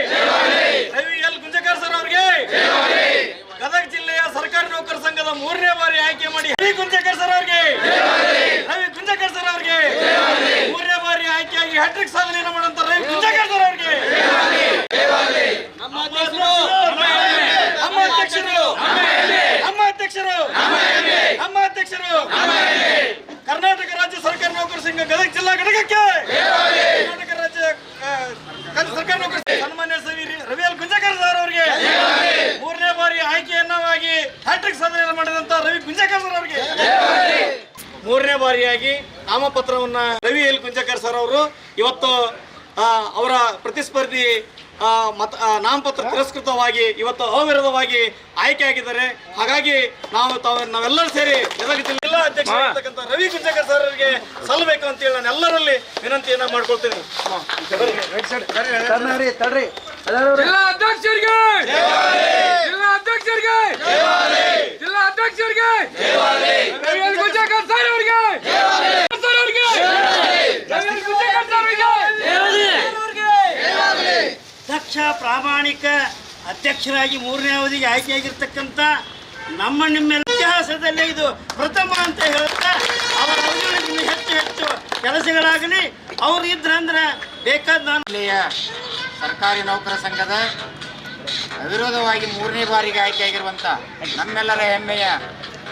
L Gunjakar sir ಅವರಿಗೆ. ಗದಗ ಜಿಲ್ಲೆಯ ಸರ್ಕಾರಿ ನೌಕರ ಸಂಘದ ಮೂರನೇ ಬಾರಿ ಆಯ್ಕೆ ಮಾಡಿ. ಗುಂಜಕರ್ ಸರ್ ಅವರಿಗೆ ರವಿ ಗುಂಜಕರ್ ಸರ್ ಅವರಿಗೆ ಮೂರನೇ ಬಾರಿ ಆಯ್ಕೆಯಾಗಿ ಹ್ಯಾಟ್ರಿಕ್ ಸಾಧನೆಯನ್ನು ಮಾಡುವಂತ ರವಿ ಗುಂಜಕರ್ ಸರ್ ಅವರಿಗೆ ನಮ್ಮ ಅಧ್ಯಕ್ಷರು ನಮ್ಮ ಅಧ್ಯಕ್ಷರು ನಮ್ಮ ಅಧ್ಯಕ್ಷರು ನಮ್ಮ ಅಧ್ಯಕ್ಷರು ಕರ್ನಾಟಕ ರಾಜ್ಯ ಸರ್ಕಾರಿ ನೌಕರ ಸಂಘ ಗದಗ ಜಿಲ್ಲಾ ಘಟಕಕ್ಕೆ ಕರ್ನಾಟಕ ರಾಜ್ಯ ಆ, ಕರ್ನಾಟಕ ಸರ್ಕಾರಿ ನೌಕರ ಸಂಘ ಸನ್ಮಾನ್ಯ ಸವಿ ರವಿ ಎಲ್ ಗುಂಜಕರ್ ಸರ್ ಅವರಿಗೆ. ಮೂರನೇ ಬಾರಿ ಆಯ್ಕೆಯನ್ನವಾಗಿ ಹ್ಯಾಟ್ರಿಕ್ ಸಾಧನೆಯನ್ನು ಮಾಡಿದಂತ ರವಿ ಗುಂಜಕರ್ ಸರ್ ಅವರಿಗೆ. ಮೂರನೇ ಬಾರಿಯಾಗಿ ನಾಮಪತ್ರವನ್ನ ರವಿ ಎಲ್ ಗುಂಜಕರ್ ಸರ್ ಅವರು ಇವತ್ತು ಅವರ ಪ್ರತಿಸ್ಪರ್ಧಿ ಮತ ನಾಮಪತ್ರ ತಿರಸ್ಕೃತವಾಗಿ ಇವತ್ತು ಅವಿರೋಧವಾಗಿ ಆಯ್ಕೆಯಾಗಿದ್ದಾರೆ ಹಾಗಾಗಿ ನಾವು ತಾವ ನಾವೆಲ್ಲರೂ ಸೇರಿ ಗದಗ ಜಿಲ್ಲೆಲ್ಲ ಅಧ್ಯಕ್ಷರಾಗಿರ್ತಕ್ಕಂಥ ರವಿ ಗುಂಜಕರ್ ಸರ್ ಅವರಿಗೆ ಸಲ್ಲಬೇಕು ಅಂತೇಳಿ ನಾನು ಎಲ್ಲರಲ್ಲಿ ವಿನಂತಿಯನ್ನ ಮಾಡ್ಕೊಳ್ತೀನಿ. ಜಿಲ್ಲಾ ಅಧ್ಯಕ್ಷರಿಗೆ! ಜಿಲ್ಲಾ ಅಧ್ಯಕ್ಷರಿಗೆ! ಜಿಲ್ಲಾ ಅಧ್ಯಕ್ಷರಿಗೆ! ರವಿ ಗುಂಜಕರ್ ಸರ್ ಅವರಿಗೆ! ಸರ್ ಅವರಿಗೆ! ರವಿ ಎಲ್ ಗುಂಜಕರ್ ಸರ್ ಅವರಿಗೆ! ದಕ್ಷ ಪ್ರಾಮಾಣಿಕ ಅಧ್ಯಕ್ಷರಾಗಿ ಮೂರನೇ ಅವಧಿಗೆ ಆಯ್ಕೆಯಾಗಿರ್ತಕ್ಕಂಥ ನಮ್ಮ ನಿಮ್ಮ ಇತಿಹಾಸದಲ್ಲಿ ಇದು ಪ್ರಥಮ ಅಂತ ಹೇಳುತ್ತಾ, ಅವರ ಅವಧಿಗಳಿಗಿಂತ ಹೆಚ್ಚು ಹೆಚ್ಚು ಕೆಲಸಗಳಾಗಲಿ. ಅವ್ರು ಇದ್ರಂದ್ರೆ ಬೇಕಾದ ನಾನು ಸರ್ಕಾರಿ ನೌಕರ ಸಂಘದ ಅವಿರೋಧವಾಗಿ ಮೂರನೇ ಬಾರಿಗೆ ಆಯ್ಕೆಯಾಗಿರುವಂಥ ನಮ್ಮೆಲ್ಲರ ಹೆಮ್ಮೆಯ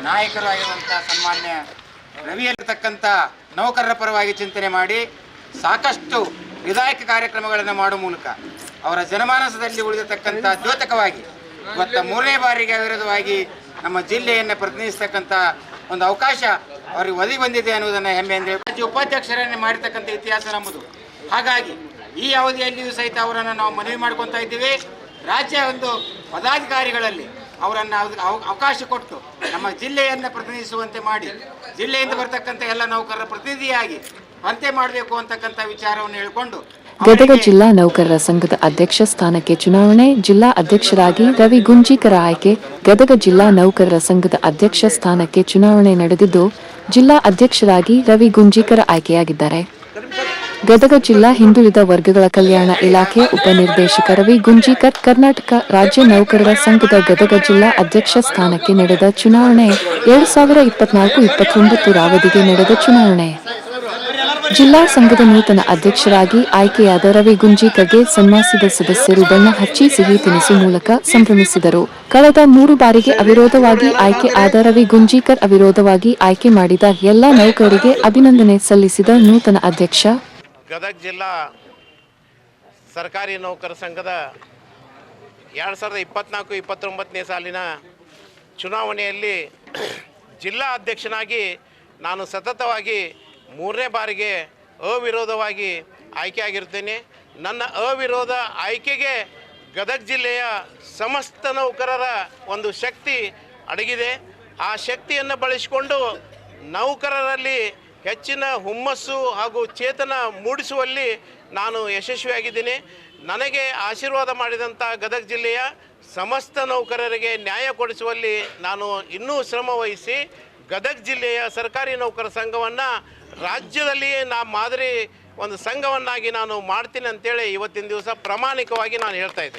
ನಾಯಕರು ಆಗಿರುವಂಥ ಸನ್ಮಾನ್ಯ ರವಿಯಲ್ಲಿರ್ತಕ್ಕಂಥ ನೌಕರರ ಪರವಾಗಿ ಚಿಂತನೆ ಮಾಡಿ ಸಾಕಷ್ಟು ವಿಧಾಯಕ ಕಾರ್ಯಕ್ರಮಗಳನ್ನು ಮಾಡುವ ಮೂಲಕ ಅವರ ಜನಮಾನಸದಲ್ಲಿ ಉಳಿದಿರ್ತಕ್ಕಂಥ ದ್ಯೋತಕವಾಗಿ ಮತ್ತು ಮೂರನೇ ಬಾರಿಗೆ ಅವಿರೋಧವಾಗಿ ನಮ್ಮ ಜಿಲ್ಲೆಯನ್ನು ಪ್ರತಿನಿಧಿಸ್ತಕ್ಕಂಥ ಒಂದು ಅವಕಾಶ ಅವರಿಗೆ ಒದಗಿ ಬಂದಿದೆ ಅನ್ನೋದನ್ನು ಹೆಮ್ಮೆ ಅಂದರೆ ರಾಜ್ಯ ಉಪಾಧ್ಯಕ್ಷರನ್ನೇ ಮಾಡಿರ್ತಕ್ಕಂಥ ಇತಿಹಾಸ ನಮ್ಮದು. ಹಾಗಾಗಿ ಈ ಅವಧಿಯಲ್ಲಿಯೂ ಸಹಿತ ಅವರನ್ನು ನಾವು ಮನವಿ ಮಾಡ್ಕೊತಾ ಇದ್ದೀವಿ. ರಾಜ್ಯ ಒಂದು ಪದಾಧಿಕಾರಿಗಳಲ್ಲಿ ಅವರನ್ನು ಅವಕಾಶ ಕೊಟ್ಟು ನಮ್ಮ ಜಿಲ್ಲೆಯನ್ನು ಪ್ರತಿನಿಧಿಸುವಂತೆ ಮಾಡಿ, ಜಿಲ್ಲೆಯಿಂದ ಬರ್ತಕ್ಕಂಥ ಎಲ್ಲ ನೌಕರರ ಪ್ರತಿನಿಧಿಯಾಗಿ ಅಂತೆ ಮಾಡಬೇಕು ಅಂತಕ್ಕಂಥ ವಿಚಾರವನ್ನು ಹೇಳಿಕೊಂಡು ಗದಗ ಜಿಲ್ಲಾ ನೌಕರರ ಸಂಘದ ಅಧ್ಯಕ್ಷ ಸ್ಥಾನಕ್ಕೆ ಚುನಾವಣೆ, ಜಿಲ್ಲಾ ಅಧ್ಯಕ್ಷರಾಗಿ ರವಿ ಗುಂಜೀಕರ ಆಯ್ಕೆ, ಗದಗ ಜಿಲ್ಲಾ ನೌಕರರ ಸಂಘದ ಅಧ್ಯಕ್ಷ ಸ್ಥಾನಕ್ಕೆ ಚುನಾವಣೆ ನಡೆದಿದ್ದು, ಜಿಲ್ಲಾ ಅಧ್ಯಕ್ಷರಾಗಿ ರವಿ ಗುಂಜೀಕರ ಆಯ್ಕೆಯಾಗಿದ್ದಾರೆ. ಗದಗ ಜಿಲ್ಲಾ ಹಿಂದುಳಿದ ವರ್ಗಗಳ ಕಲ್ಯಾಣ ಇಲಾಖೆ ಉಪನಿರ್ದೇಶಕ ರವಿ ಗುಂಜೀಕರ್ ಕರ್ನಾಟಕ ರಾಜ್ಯ ನೌಕರರ ಸಂಘದ ಗದಗ ಜಿಲ್ಲಾ ಅಧ್ಯಕ್ಷ ಸ್ಥಾನಕ್ಕೆ ನಡೆದ ಚುನಾವಣೆ ಎರಡು ಸಾವಿರ ಇಪ್ಪತ್ನಾಲ್ಕು ಇಪ್ಪತ್ತೊಂಬತ್ತರ ಅವಧಿಗೆ ನಡೆದ ಚುನಾವಣೆ. ಜಿಲ್ಲಾ ಸಂಘದ ನೂತನ ಅಧ್ಯಕ್ಷರಾಗಿ ಆಯ್ಕೆಯಾದ ರವಿ ಗುಂಜೀಕರ್ಗೆ ಸನ್ಮಾಸಿದ ಸದಸ್ಯರು ಬಣ್ಣ ಹಚ್ಚಿ ಸಿಹಿ ತಿನಿಸು ಮೂಲಕ ಸಂಭ್ರಮಿಸಿದರು. ಕಳೆದ ಮೂರು ಬಾರಿಗೆ ಅವಿರೋಧವಾಗಿ ಆಯ್ಕೆ ಆದ ರವಿ ಗುಂಜೀಕರ್ ಅವಿರೋಧವಾಗಿ ಆಯ್ಕೆ ಮಾಡಿದ ಎಲ್ಲ ನೌಕರರಿಗೆ ಅಭಿನಂದನೆ ಸಲ್ಲಿಸಿದ ನೂತನ ಅಧ್ಯಕ್ಷ. ಗದಗ ಜಿಲ್ಲಾ ಸರ್ಕಾರಿ ನೌಕರ ಸಂಘದ ಎರಡು ಸಾವಿರದ ಇಪ್ಪತ್ನಾಲ್ಕು, ಇಪ್ಪತ್ತೊಂಬತ್ತನೇ ಸಾಲಿನ ಚುನಾವಣೆಯಲ್ಲಿ ಜಿಲ್ಲಾ ಅಧ್ಯಕ್ಷನಾಗಿ ನಾನು ಸತತವಾಗಿ ಮೂರನೇ ಬಾರಿಗೆ ಅವಿರೋಧವಾಗಿ ಆಯ್ಕೆಯಾಗಿರ್ತೇನೆ ನನ್ನ ಅವಿರೋಧ ಆಯ್ಕೆಗೆ ಗದಗ ಜಿಲ್ಲೆಯ ಸಮಸ್ತ ನೌಕರರ ಒಂದು ಶಕ್ತಿ ಅಡಗಿದೆ. ಆ ಶಕ್ತಿಯನ್ನು ಬಳಸಿಕೊಂಡು ನೌಕರರಲ್ಲಿ ಹೆಚ್ಚಿನ ಹುಮ್ಮಸ್ಸು ಹಾಗೂ ಚೇತನ ಮೂಡಿಸುವಲ್ಲಿ ನಾನು ಯಶಸ್ವಿಯಾಗಿದ್ದೀನಿ. ನನಗೆ ಆಶೀರ್ವಾದ ಮಾಡಿದಂಥ ಗದಗ ಜಿಲ್ಲೆಯ ಸಮಸ್ತ ನೌಕರರಿಗೆ ನ್ಯಾಯ ಕೊಡಿಸುವಲ್ಲಿ ನಾನು ಇನ್ನೂ ಶ್ರಮ ವಹಿಸಿ ಗದಗ ಜಿಲ್ಲೆಯ ಸರ್ಕಾರಿ ನೌಕರ ಸಂಘವನ್ನು ರಾಜ್ಯದಲ್ಲಿಯೇ ನಾ ಮಾದರಿ ಒಂದು ಸಂಘವನ್ನಾಗಿ ನಾನು ಮಾಡ್ತೀನಿ ಅಂತೇಳಿ ಇವತ್ತಿನ ದಿವಸ ಪ್ರಾಮಾಣಿಕವಾಗಿ ನಾನು ಹೇಳ್ತಾ ಇದ್ದೀನಿ.